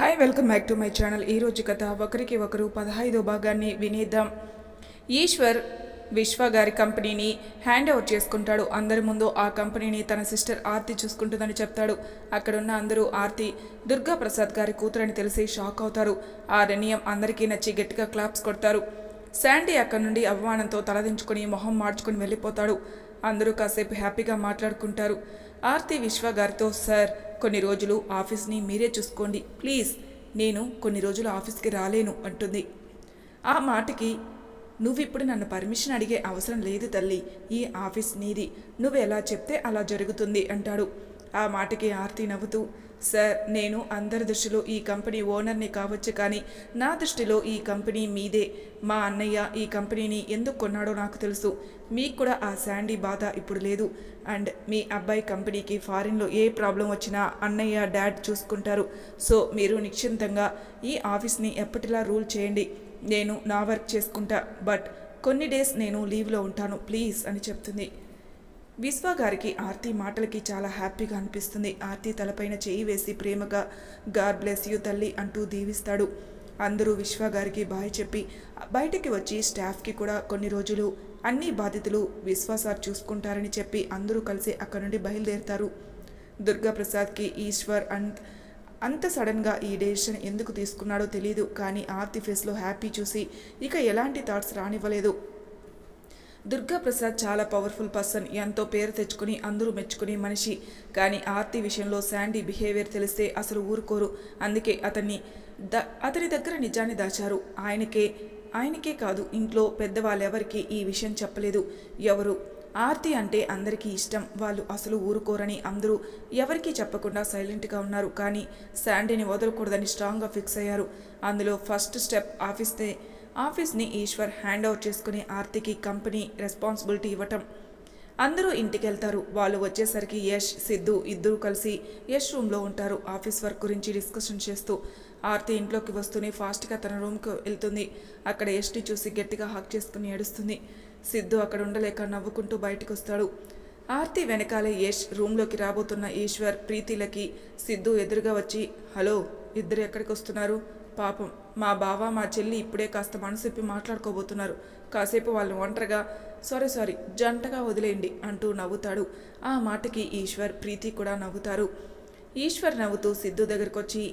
Hi welcome back to my channel ఈరోజు కథ ఒకరికి ఒకరు పదహైదో భాగాన్ని వినేద్దాం. ఈశ్వర్ విశ్వ గారి కంపెనీని హ్యాండ్ ఓవర్ చేసుకుంటాడు. అందరి ముందు ఆ కంపెనీని తన సిస్టర్ ఆర్తి చూసుకుంటుందని చెప్తాడు. అక్కడున్న అందరూ ఆర్తి దుర్గా ప్రసాద్ గారి కూతురని తెలిసి షాక్ అవుతారు. ఆ నిర్ణయం అందరికీ నచ్చి గట్టిగా క్లాప్స్ కొడతారు. శాండీ అక్కడి నుండి అవమానంతో తలదించుకుని మొహం మార్చుకుని వెళ్ళిపోతాడు. అందరూ కాసేపు హ్యాపీగా మాట్లాడుకుంటారు. ఆర్తి విశ్వ గారితో సార్ కొన్ని రోజులు ఆఫీస్ని మీరే చూసుకోండి. ప్లీజ్ నేను కొన్ని రోజులు ఆఫీస్కి రాలేను అంటుంది. ఆ మాటకి నువ్విప్పుడు నన్ను పర్మిషన్ అడిగే అవసరం లేదు తల్లి. ఈ ఆఫీస్ నీది. నువ్వు ఎలా చెప్తే అలా జరుగుతుంది అంటాడు. ఆ మాటకి ఆర్తి నవ్వుతూ సార్ నేను అందరి దృష్టిలో ఈ కంపెనీ ఓనర్ని కావచ్చు కానీ నా దృష్టిలో ఈ కంపెనీ మీదే. మా అన్నయ్య ఈ కంపెనీని ఎందుకు కొన్నాడో నాకు తెలుసు. మీకు కూడా ఆ శాండీ బాధ ఇప్పుడు లేదు. అండ్ మీ అబ్బాయి కంపెనీకి ఫారిన్లో ఏ ప్రాబ్లం వచ్చినా అన్నయ్య డాడ్ చూసుకుంటారు. సో మీరు నిశ్చింతంగా ఈ ఆఫీస్ని ఎప్పటిలా రూల్ చేయండి. నేను నా వర్క్ చేసుకుంటా. బట్ కొన్ని డేస్ నేను లీవ్లో ఉంటాను. ప్లీజ్ అని చెప్తుంది. విశ్వ గారికి ఆర్తి మాటలకి చాలా హ్యాపీగా అనిపిస్తుంది. ఆర్తి తలపైన చేయి వేసి ప్రేమగా గాడ్ బ్లెస్ యూ తల్లి అంటూ దీవిస్తాడు. అందరూ విశ్వ గారికి బాయ్ చెప్పి బయటికి వచ్చి స్టాఫ్కి కూడా కొన్ని రోజులు అన్ని బాధ్యతలు విశ్వ సార్ చూసుకుంటారని చెప్పి అందరూ కలిసి అక్కడ నుండి బయలుదేరుతారు. దుర్గా ప్రసాద్కి ఈశ్వర్ అంత్ అంత సడన్గా ఈ డెసిషన్ ఎందుకు తీసుకున్నాడో తెలియదు కానీ ఆర్తి ఫేస్లో హ్యాపీ చూసి ఇక ఎలాంటి థాట్స్ రానివ్వలేదు. దుర్గా ప్రసాద్ చాలా పవర్ఫుల్ పర్సన్ ఎంతో పేరు తెచ్చుకుని అందరూ మెచ్చుకునే మనిషి. కానీ ఆర్తి విషయంలో శాండీ బిహేవియర్ తెలిస్తే అసలు ఊరుకోరు. అందుకే అతన్ని ద అతని దగ్గర నిజాన్ని దాచారు. ఆయనకే ఆయనకే కాదు ఇంట్లో పెద్దవాళ్ళెవరికి ఈ విషయం చెప్పలేదు. ఎవరు? ఆర్తి అంటే అందరికీ ఇష్టం. వాళ్ళు అసలు ఊరుకోరని అందరూ ఎవరికీ చెప్పకుండా సైలెంట్గా ఉన్నారు. కానీ శాండీని వదలకూడదని స్ట్రాంగ్గా ఫిక్స్ అయ్యారు. అందులో ఫస్ట్ స్టెప్ ఆఫీస్తే ఆఫీస్ని ఈశ్వర్ హ్యాండ్ ఓవర్ చేసుకుని ఆర్తికి కంపెనీ రెస్పాన్సిబిలిటీ ఇవ్వటం. అందరూ ఇంటికి వెళ్తారు వాళ్ళు వచ్చేసరికి యష్ సిద్ధు ఇద్దరూ కలిసి యష్ రూమ్లో ఉంటారు. ఆఫీస్ వర్క్ గురించి డిస్కషన్ చేస్తూ ఆర్తి ఇంట్లోకి వస్తూనే ఫాస్ట్గా తన రూమ్కి వెళ్తుంది. అక్కడ యష్ని చూసి గట్టిగా హక్ చేసుకుని ఏడుస్తుంది. సిద్ధు అక్కడ ఉండలేక నవ్వుకుంటూ బయటకు వస్తాడు ఆర్తి వెనకాలే యష్ రూమ్లోకి రాబోతున్న ఈశ్వర్ ప్రీతిలకి సిద్ధు ఎదురుగా వచ్చి హలో ఇద్దరు ఎక్కడికి వస్తున్నారు పాపం మా బావ మా చెల్లి ఇప్పుడే కాస్త మనసిప్పి మాట్లాడుకోబోతున్నారు. కాసేపు వాళ్ళు ఒంటరిగా సారీ సారీ జంటగా వదిలేయండి అంటూ నవ్వుతాడు. ఆ మాటకి ఈశ్వర్ ప్రీతి కూడా నవ్వుతారు. ఈశ్వర్ నవ్వుతూ సిద్ధు దగ్గరకు వచ్చి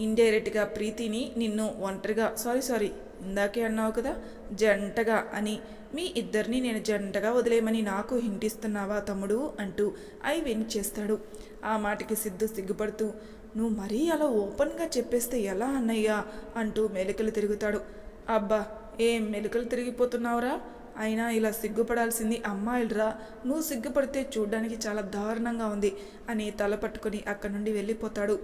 ఇండైరెక్ట్గా ప్రీతిని నిన్ను ఒంటరిగా సారీ సారీ ఇందాకే అన్నావు కదా జంటగా అని మీ ఇద్దరిని నేను జంటగా వదిలేయమని నాకు హింటిస్తున్నావా తమ్ముడు? అంటూ ఐ విన్ చేస్తాడు. ఆ మాటకి సిద్ధు సిగ్గుపడుతూ నువ్వు మరీ అలా ఓపెన్గా చెప్పేస్తే ఎలా అన్నయ్యా? అంటూ మెలికలు తిరుగుతాడు. అబ్బా ఏం మెలికలు తిరిగిపోతున్నావురా? అయినా ఇలా సిగ్గుపడాల్సింది అమ్మాయిలరా? నువ్వు సిగ్గుపడితే చూడ్డానికి చాలా దారుణంగా ఉంది అని తల పట్టుకొని అక్కడి నుండి వెళ్ళిపోతాడు.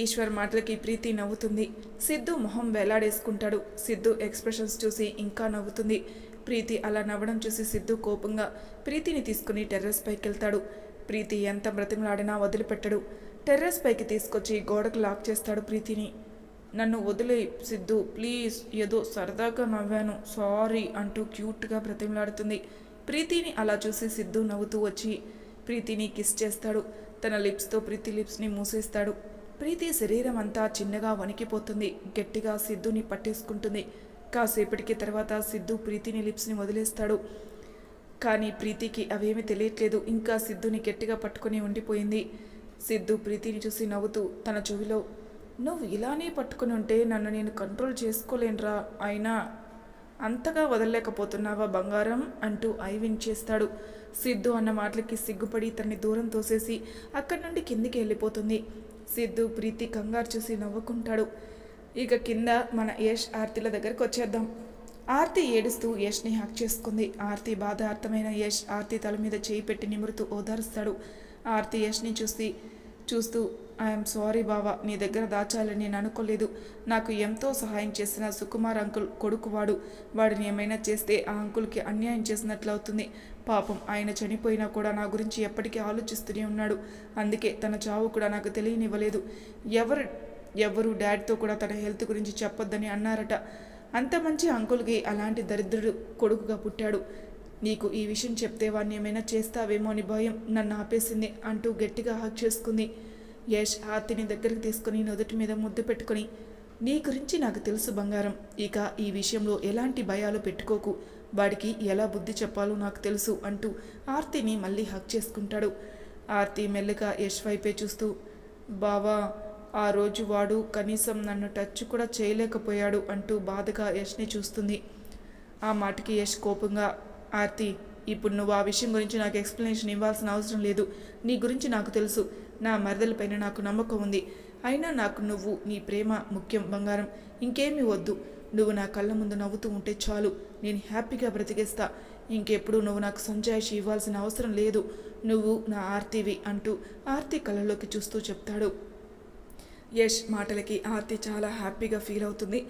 ఈశ్వర్ మాటలకి ప్రీతి నవ్వుతుంది. సిద్ధు మొహం వేలాడేసుకుంటాడు. సిద్ధు ఎక్స్ప్రెషన్స్ చూసి ఇంకా నవ్వుతుంది. ప్రీతి అలా నవ్వడం చూసి సిద్ధు కోపంగా ప్రీతిని తీసుకుని టెర్రస్ పైకి వెళ్తాడు ప్రీతి ఎంత బ్రతిమలాడినా వదిలిపెట్టడు. టెర్రస్ పైకి తీసుకొచ్చి గోడకు లాక్ చేస్తాడు ప్రీతిని. నన్ను వదిలే సిద్ధు ప్లీజ్ ఏదో సరదాగా నవ్వాను సారీ అంటూ క్యూట్గా బ్రతిమలాడుతుంది. ప్రీతిని అలా చూసి సిద్ధు నవ్వుతూ వచ్చి ప్రీతిని కిస్ చేస్తాడు. తన లిప్స్తో ప్రీతి లిప్స్ని మూసేస్తాడు. ప్రీతి శరీరం అంతా చిన్నగా వణికిపోతుంది. గట్టిగా సిద్ధుని పట్టేసుకుంటుంది. కాసేపటికి తర్వాత సిద్ధు ప్రీతిని లిప్స్ని వదిలేస్తాడు. కానీ ప్రీతికి అవేమీ తెలియట్లేదు. ఇంకా సిద్ధుని గట్టిగా పట్టుకొని ఉండిపోయింది. సిద్ధు ప్రీతిని చూసి నవ్వుతూ తన చెవిలో నువ్వు ఇలానే పట్టుకుని ఉంటే నన్ను నేను కంట్రోల్ చేసుకోలేనురా అయినా అంతగా వదలలేకపోతున్నావా బంగారం? అంటూ ఐవిన్ చేస్తాడు. సిద్ధు అన్న మాటలకి సిగ్గుపడి తనని దూరం తోసేసి అక్కడి నుండి కిందికి వెళ్ళిపోతుంది. సిద్ధు ప్రీతి కంగారు చూసి నవ్వుకుంటాడు. ఇక కింద మన యష్ ఆర్తిల దగ్గరకు వచ్చేద్దాం. ఆర్తి ఏడుస్తూ యష్ని హక్ చేసుకుంది. ఆర్తి బాధ అర్థమైన యష్ ఆర్తి తల మీద చేయి పెట్టి నిమురుతూ ఓదారుస్తాడు. ఆర్తి యష్ని చూసి చూస్తూ ఐఎమ్ సారీ బావా నీ దగ్గర దాచాలని నేను అనుకోలేదు. నాకు ఎంతో సహాయం చేసిన సుకుమార్ అంకుల్ కొడుకు వాడు వాడిని ఏమైనా చేస్తే ఆ అంకుల్కి అన్యాయం చేసినట్లు అవుతుంది పాపం ఆయన చనిపోయినా కూడా నా గురించి ఎప్పటికీ ఆలోచిస్తూనే ఉన్నాడు. అందుకే తన చావు కూడా నాకు తెలియనివ్వలేదు. ఎవరు ఎవరు డాడ్తో కూడా తన హెల్త్ గురించి చెప్పొద్దని అన్నారట. అంత మంచి అంకుల్కి అలాంటి దరిద్రుడు కొడుకుగా పుట్టాడు. నీకు ఈ విషయం చెప్తే వాడిని ఏమైనా చేస్తావేమో అని భయం నన్ను ఆపేసింది అంటూ గట్టిగా హక్ చేసుకుంది. యష్ ఆర్తిని దగ్గరికి తీసుకుని నుదుటి మీద ముద్దు పెట్టుకొని నీ గురించి నాకు తెలుసు బంగారం ఇక ఈ విషయంలో ఎలాంటి భయాలు పెట్టుకోకు వాడికి ఎలా బుద్ధి చెప్పాలో నాకు తెలుసు అంటూ ఆర్తిని మళ్ళీ హక్ చేసుకుంటాడు. ఆర్తి మెల్లగా యష్ వైపే చూస్తూ బావా ఆ రోజు వాడు కనీసం నన్ను టచ్ కూడా చేయలేకపోయాడు అంటూ బాధగా యష్ని చూస్తుంది. ఆ మాటకి యష్ కోపంగా ఆర్తి ఇప్పుడు నువ్వు ఆ విషయం గురించి నాకు ఎక్స్ప్లెనేషన్ ఇవ్వాల్సిన అవసరం లేదు. నీ గురించి నాకు తెలుసు. నా మరదలపైన నాకు నమ్మకం ఉంది. అయినా నాకు నువ్వు నీ ప్రేమ ముఖ్యం బంగారం. ఇంకేమీ వద్దు. నువ్వు నా కళ్ళ ముందు నవ్వుతూ ఉంటే చాలు. నేను హ్యాపీగా బ్రతికేస్తా. ఇంకెప్పుడు నువ్వు నాకు సంజాయిషి ఇవ్వాల్సిన అవసరం లేదు. నువ్వు నా ఆర్తివి అంటూ ఆర్తి కళ్ళలోకి చూస్తూ చెప్తాడు. యష్ మాటలకి ఆర్తి చాలా హ్యాపీగా ఫీల్ అవుతుంది.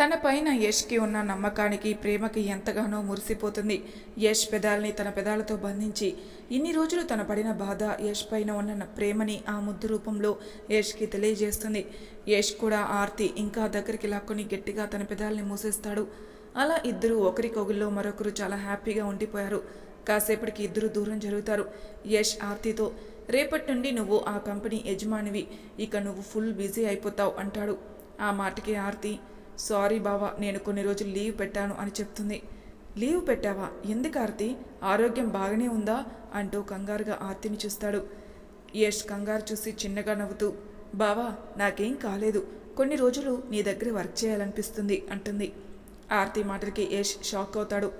తన పైన యష్కి ఉన్న నమ్మకానికి ప్రేమకి ఎంతగానో మురిసిపోతుంది. యష్ పెదాల్ని తన పెదాలతో బంధించి ఇన్ని రోజులు తన పడిన బాధ యష్ పైన ఉన్న ప్రేమని ఆ ముద్దు రూపంలో యష్కి తెలియజేస్తుంది. యష్ కూడా ఆర్తి ఇంకా దగ్గరికి లాక్కొని గట్టిగా తన పెదాల్ని మూసేస్తాడు. అలా ఇద్దరు ఒకరికొకరిలో మరొకరు చాలా హ్యాపీగా ఉండిపోయారు. కాసేపటికి ఇద్దరు దూరం జరుగుతారు. యష్ ఆర్తితో రేపటి నుండి నువ్వు ఆ కంపెనీ యజమానివి. ఇక నువ్వు ఫుల్ బిజీ అయిపోతావు అంటాడు. ఆ మాటకి ఆర్తి సారీ బావా నేను కొన్ని రోజులు లీవ్ పెట్టాను అని చెప్తుంది. లీవ్ పెట్టావా? ఎందుకు ఆర్తి? ఆరోగ్యం బాగానే ఉందా? అంటూ కంగారుగా ఆర్తిని చూస్తాడు. యష్ కంగారు చూసి చిన్నగా నవ్వుతూ బావా నాకేం కాలేదు. కొన్ని రోజులు నీ దగ్గర వర్క్ చేయాలనిపిస్తుంది అంటుంది. ఆర్తి మాటలకి యష్ షాక్ అవుతాడు.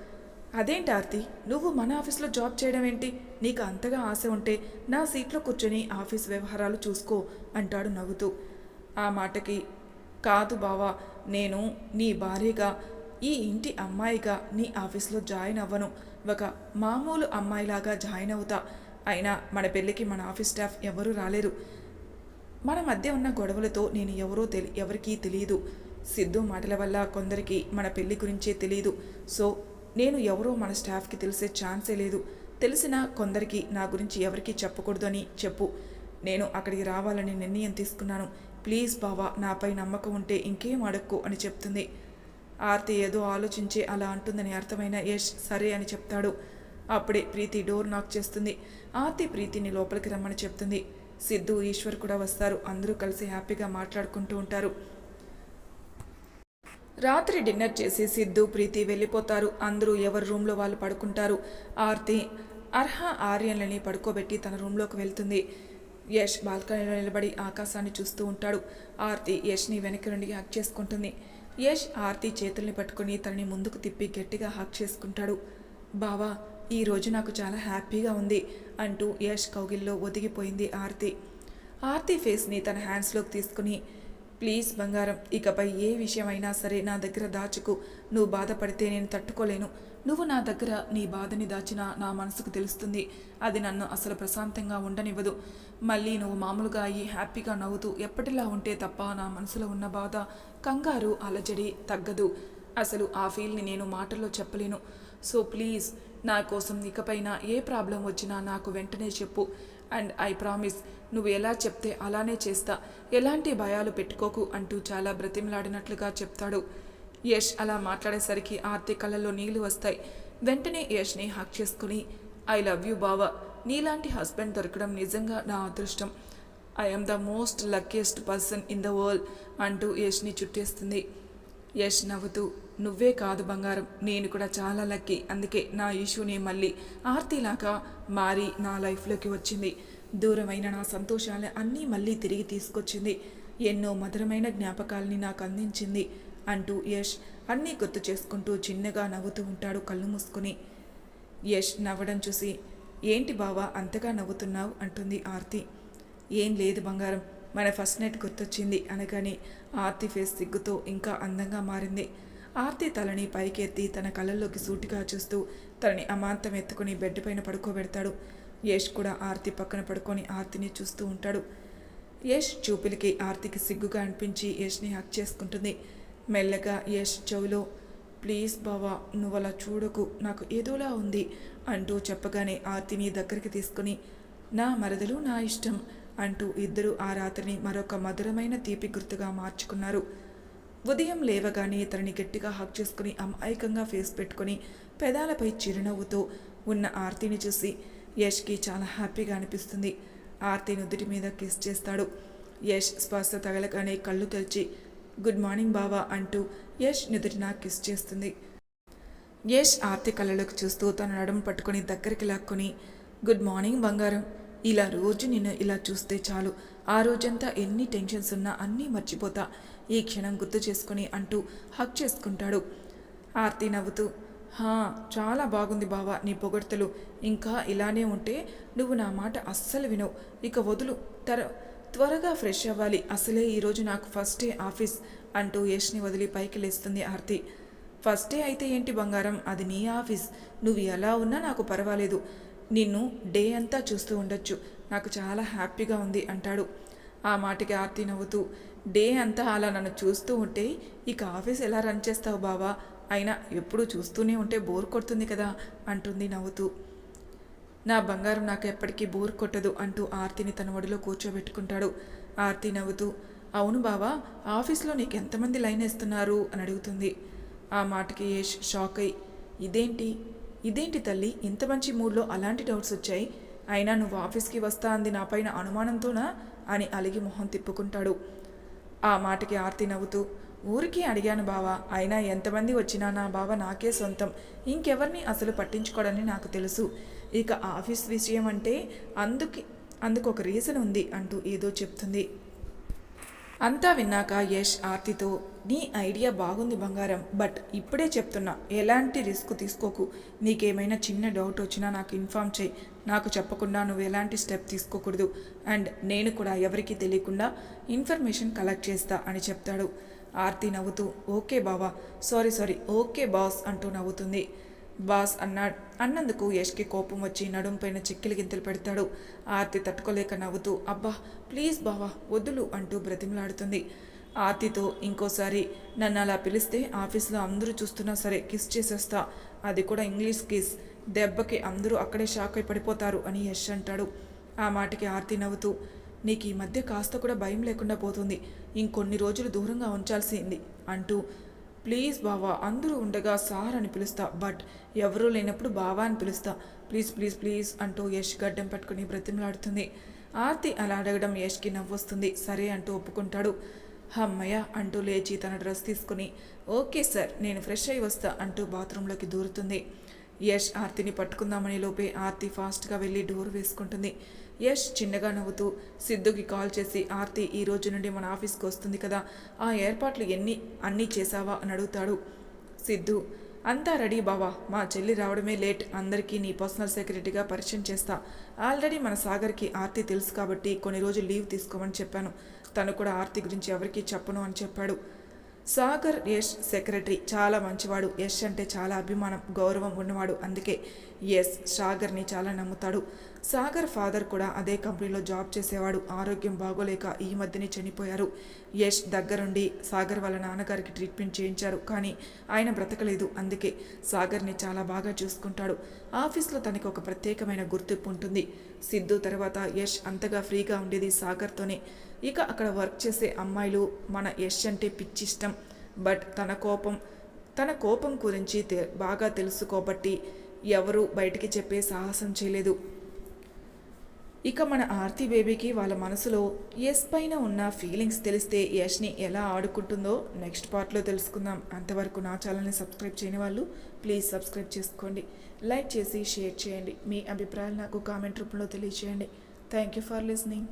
అదేంటి ఆర్తి? నువ్వు మన ఆఫీస్లో జాబ్ చేయడం ఏంటి? నీకు అంతగా ఆశ ఉంటే నా సీట్లో కూర్చొని ఆఫీస్ వ్యవహారాలు చూసుకో అంటాడు నవ్వుతూ. ఆ మాటకి కాదు బావా నేను నీ భార్యగా ఈ ఇంటి అమ్మాయిగా నీ ఆఫీస్లో జాయిన్ అవ్వను. ఒక మామూలు అమ్మాయిలాగా జాయిన్ అవుతా. అయినా మన పెళ్ళికి మన ఆఫీస్ స్టాఫ్ ఎవరూ రాలేరు. మన మధ్య ఉన్న గొడవలతో నేను ఎవరో తెలి ఎవరికీ తెలియదు సిద్ధు మాటల వల్ల కొందరికి మన పెళ్ళి గురించే తెలియదు సో నేను ఎవరో మన స్టాఫ్కి తెలిసే ఛాన్సే లేదు. తెలిసిన కొందరికి నా గురించి ఎవరికీ చెప్పకూడదు అని చెప్పు. నేను అక్కడికి రావాలని నిర్ణయం తీసుకున్నాను. ప్లీజ్ బావా నాపై నమ్మకం ఉంటే ఇంకేం అడక్కు అని చెప్తుంది. ఆర్తి ఏదో ఆలోచించి అలా అంటుందని అర్థమైన యష్ సరే అని చెప్తాడు. అప్పుడే ప్రీతి డోర్ నాక్ చేస్తుంది. ఆర్తి ప్రీతిని లోపలికి రమ్మని చెప్తుంది. సిద్ధు ఈశ్వర్ కూడా వస్తారు. అందరూ కలిసి హ్యాపీగా మాట్లాడుకుంటూ ఉంటారు. రాత్రి డిన్నర్ చేసి సిద్ధు ప్రీతి వెళ్ళిపోతారు. అందరూ ఎవరి రూమ్లో వాళ్ళు పడుకుంటారు. ఆర్తి అర్హ ఆర్యన్లని పడుకోబెట్టి తన రూమ్లోకి వెళ్తుంది. యష్ బాల్కనీలో నిలబడి ఆకాశాన్ని చూస్తూ ఉంటాడు. ఆర్తి యష్ని వెనక్కి నుండి హక్ చేసుకుంటుంది. యష్ ఆర్తి చేతుల్ని పట్టుకుని తనని ముందుకు తిప్పి గట్టిగా హక్ చేసుకుంటాడు. బావా ఈ రోజు నాకు చాలా హ్యాపీగా ఉంది అంటూ యష్ కౌగిల్లో ఒదిగిపోయింది ఆర్తి. ఆర్తి ఫేస్ని తన హ్యాండ్స్లోకి తీసుకుని ప్లీజ్ బంగారం ఇకపై ఏ విషయమైనా సరే నా దగ్గర దాచుకు. నువ్వు బాధపడితే నేను తట్టుకోలేను. నువ్వు నా దగ్గర నీ బాధని దాచినా నా మనసుకు తెలుస్తుంది. అది నన్ను అసలు ప్రశాంతంగా ఉండనివ్వదు. మళ్ళీ నువ్వు మామూలుగా అయ్యి హ్యాపీగా నవ్వుతూ ఎప్పటిలా ఉంటే తప్ప నా మనసులో ఉన్న బాధ కంగారు అలజడి తగ్గదు. అసలు ఆ ఫీల్ని నేను మాటల్లో చెప్పలేను. సో ప్లీజ్ నా కోసం ఇకపైన ఏ ప్రాబ్లం వచ్చినా నాకు వెంటనే చెప్పు. అండ్ ఐ ప్రామిస్ నువ్వు ఎలా చెప్తే అలానే చేస్తా. ఎలాంటి భయాలు పెట్టుకోకు అంటూ చాలా బ్రతిమలాడినట్లుగా చెప్తాడు. యష్ అలా మాట్లాడేసరికి ఆర్తి కళ్ళల్లో నీళ్ళు వస్తాయి. వెంటనే యష్ని హక్ చేసుకుని ఐ లవ్ యూ బావా. నీలాంటి హస్బెండ్ దొరకడం నిజంగా నా అదృష్టం. I'm the most luckiest person in the world అంటూ యష్ని చుట్టేస్తుంది. యష్ నవ్వుతూ నువ్వే కాదు బంగారం. నేను కూడా చాలా లక్కీ. అందుకే నా ఇష్యూని మళ్ళీ ఆర్తిలాగా మారి నా లైఫ్లోకి వచ్చింది. దూరమైన నా సంతోషాలు అన్నీ మళ్ళీ తిరిగి తీసుకొచ్చింది. ఎన్నో మధురమైన జ్ఞాపకాలని నాకు అందించింది. అంటూ యష్ అన్నీ గుర్తు చేసుకుంటూ చిన్నగా నవ్వుతూ ఉంటాడు కళ్ళు మూసుకుని. యష్ నవ్వడం చూసి ఏంటి బావా అంతగా నవ్వుతున్నావు? అంటుంది ఆర్తి. ఏం లేదు బంగారం. మన ఫస్ట్ నైట్ గుర్తొచ్చింది. అనగానే ఆర్తి ఫేస్ సిగ్గుతో ఇంకా అందంగా మారింది. ఆర్తి తలని పైకెత్తి తన కళ్ళల్లోకి సూటిగా చూస్తూ తనని అమాంతం ఎత్తుకుని బెడ్ పైన పడుకోబెడతాడు. యష్ కూడా ఆర్తి పక్కన పడుకొని ఆర్తిని చూస్తూ ఉంటాడు. యష్ చూపులకి ఆర్తికి సిగ్గుగా అనిపించి యష్ని హక్ చేసుకుంటుంది. మెల్లగా యష్ చెవులో ప్లీజ్ బావా నువ్వు అలా చూడకు నాకు ఏదోలా ఉంది అంటూ చెప్పగానే ఆర్తిని దగ్గరికి తీసుకుని నా మరదలు నా ఇష్టం అంటూ ఇద్దరు ఆ రాత్రిని మరొక మధురమైన తీపి గుర్తుగా మార్చుకున్నారు. ఉదయం లేవగానే తనని గట్టిగా హక్ చేసుకుని అమాయకంగా ఫేస్ పెట్టుకుని పెదాలపై చిరునవ్వుతో ఉన్న ఆర్తిని చూసి యష్కి చాలా హ్యాపీగా అనిపిస్తుంది. ఆర్తి నుదుటి మీద కిస్ చేస్తాడు. యష్ స్పర్శ తగలగానే కళ్ళు తెరిచి గుడ్ మార్నింగ్ బావా అంటూ యష్ నుదుటిన కిస్ చేస్తుంది. యష్ ఆర్తి కళ్ళలోకి చూస్తూ తన నడుము పట్టుకొని దగ్గరికి లాక్కొని గుడ్ మార్నింగ్ బంగారం. ఇలా రోజు నిన్ను ఇలా చూస్తే చాలు. ఆ రోజంతా ఎన్ని టెన్షన్స్ ఉన్నా అన్నీ మర్చిపోతా. ఈ క్షణం గుర్తు చేసుకొని అంటూ హక్ చేసుకుంటాడు. ఆర్తి నవ్వుతూ హా చాలా బాగుంది బావా నీ పొగడ్తలు. ఇంకా ఇలానే ఉంటే నువ్వు నా మాట అస్సలు వినవు. ఇక వదులు. తర త్వరగా ఫ్రెష్ అవ్వాలి. అసలే ఈరోజు నాకు ఫస్ట్ డే ఆఫీస్ అంటూ యష్ని వదిలి పైకి లేస్తుంది ఆర్తి. ఫస్ట్ డే అయితే ఏంటి బంగారం? అది నీ ఆఫీస్. నువ్వు ఎలా ఉన్నా నాకు పర్వాలేదు. నిన్ను డే అంతా చూస్తూ ఉండొచ్చు. నాకు చాలా హ్యాపీగా ఉంది అంటాడు. ఆ మాటకి ఆర్తి నవ్వుతూ డే అంతా అలా నన్ను చూస్తూ ఉంటే ఇక ఆఫీస్ ఎలా రన్ చేస్తావు బావా? అయినా ఎప్పుడూ చూస్తూనే ఉంటే బోర్ కొడుతుంది కదా అంటుంది నవ్వుతూ. నా బంగారం నాకు ఎప్పటికీ బోర్ కొట్టదు అంటూ ఆర్తిని తన ఒడిలో కూర్చోబెట్టుకుంటాడు. ఆర్తి నవ్వుతూ అవును బావా ఆఫీస్లో నీకు ఎంతమంది లైన్ వేస్తున్నారు? అని అడుగుతుంది. ఆ మాటకి యష్ షాక్ అయి ఇదేంటి? ఇదేంటి తల్లి? ఇంత మంచి మూడ్లో అలాంటి డౌట్స్ వచ్చాయి. అయినా నువ్వు ఆఫీస్కి వస్తా అంది నా పైన అనుమానంతోనా? అని అలిగి మొహం తిప్పుకుంటాడు. ఆ మాటకి ఆర్తి నవ్వుతూ ఊరికి అడిగాను బావా అయినా ఎంతమంది వచ్చినా నా బావ నాకే సొంతం. ఇంకెవరిని అసలు పట్టించుకోడని నాకు తెలుసు. ఇక ఆఫీస్ విషయం అంటే అందుకి అందుకు ఒక రీజన్ ఉంది అంటూ ఏదో చెప్తుంది. అంతా విన్నాక యష్ ఆర్తితో నీ ఐడియా బాగుంది బంగారం బట్ ఇప్పుడే చెప్తున్నా ఎలాంటి రిస్క్ తీసుకోకు. నీకేమైనా చిన్న డౌట్ వచ్చినా నాకు ఇన్ఫామ్ చేయి. నాకు చెప్పకుండా నువ్వు ఎలాంటి స్టెప్ తీసుకోకూడదు. అండ్ నేను కూడా ఎవరికీ తెలియకుండా ఇన్ఫర్మేషన్ కలెక్ట్ చేస్తా అని చెప్తాడు. ఆర్తి నవ్వుతూ ఓకే బావా సారీ సారీ ఓకే బాస్ అంటూ నవ్వుతుంది. బాస్ అన్నాడు అన్నందుకు యష్కి కోపం వచ్చి నడుం పైన చిక్కిలి గింతలు పెడతాడు. ఆర్తి తట్టుకోలేక నవ్వుతూ అబ్బా ప్లీజ్ బావా వద్దులు అంటూ బ్రతిమలాడుతుంది. ఆర్తితో ఇంకోసారి నన్ను అలా పిలిస్తే ఆఫీస్లో అందరూ చూస్తున్నా సరే కిస్ చేసేస్తా. అది కూడా ఇంగ్లీష్ కిస్. దెబ్బకి అందరూ అక్కడే షాక్ అయి పడిపోతారు అని యష్ అంటాడు. ఆ మాటకి ఆర్తి నవ్వుతూ నీకు ఈ మధ్య కాస్త కూడా భయం లేకుండా పోతుంది. ఇంకొన్ని రోజులు దూరంగా ఉంచాల్సింది అంటూ ప్లీజ్ బావా అందరూ ఉండగా సార్ అని పిలుస్తా. బట్ ఎవరూ లేనప్పుడు బావా అని పిలుస్తా. ప్లీజ్ ప్లీజ్ ప్లీజ్ అంటూ యష్ గడ్డం పట్టుకుని బ్రతిమలాడుతుంది. ఆర్తి అలా అడగడం యష్కి నవ్వొస్తుంది. సరే అంటూ ఒప్పుకుంటాడు. హమ్మయ్య అంటూ లేచి తన డ్రెస్ తీసుకుని ఓకే సార్ నేను ఫ్రెష్ అయి వస్తా అంటూ బాత్రూంలోకి దూరుతుంది. యష్ ఆర్తిని పట్టుకుందామని లోపే ఆర్తి ఫాస్ట్గా వెళ్ళి డోర్ వేసుకుంటుంది. యష్ చిన్నగా నవ్వుతూ సిద్ధుకి కాల్ చేసి ఆర్తి ఈ రోజు నుండి మన ఆఫీస్కి వస్తుంది కదా ఆ ఏర్పాట్లు ఎన్ని అన్నీ చేశావా? అని అడుగుతాడు సిద్ధు. అంతా రెడీ బావా మా చెల్లి రావడమే లేట్ అందరికీ నీ పర్సనల్ సెక్రటరీగా పరిచయం చేస్తా. ఆల్రెడీ మన సాగర్కి ఆర్తి తెలుసు కాబట్టి కొన్ని రోజులు లీవ్ తీసుకోమని చెప్పాను. తను కూడా ఆర్తి గురించి ఎవరికీ చెప్పను అని చెప్పాడు. సాగర్ యష్ సెక్రటరీ చాలా మంచివాడు. యష్ అంటే చాలా అభిమానం గౌరవం ఉన్నవాడు. అందుకే ఎస్ సాగర్ని చాలా నమ్ముతాడు. సాగర్ ఫాదర్ కూడా అదే కంపెనీలో జాబ్ చేసేవాడు. ఆరోగ్యం బాగోలేక ఈ మధ్యనే చనిపోయారు. యష్ దగ్గరుండి సాగర్ వాళ్ళ నాన్నగారికి ట్రీట్మెంట్ చేయించారు. కానీ ఆయన బ్రతకలేదు. అందుకే సాగర్ని చాలా బాగా చూసుకుంటాడు. ఆఫీస్లో తనకి ఒక ప్రత్యేకమైన గుర్తింపు ఉంటుంది. సిద్ధు తర్వాత యష్ అంతగా ఫ్రీగా ఉండేది సాగర్తోనే. ఇక అక్కడ వర్క్ చేసే అమ్మాయిలు మన యష్ అంటే పిచ్చిష్టం. బట్ తన కోపం తన కోపం గురించి బాగా తెలుసుకోబట్టి ఎవరు బయటికి చెప్పే సాహసం చేయలేదు. ఇక మన ఆర్తి బేబీకి వాళ్ళ మనసులో ఎస్ పైన ఉన్న ఫీలింగ్స్ తెలిస్తే యష్ని ఎలా ఆడుకుంటుందో నెక్స్ట్ పార్ట్లో తెలుసుకుందాం. అంతవరకు నా ఛానల్ని సబ్స్క్రైబ్ చేయని వాళ్ళు ప్లీజ్ సబ్స్క్రైబ్ చేసుకోండి. లైక్ చేసి షేర్ చేయండి. మీ అభిప్రాయాలు నాకు కామెంట్ రూపంలో తెలియచేయండి. Thank you for listening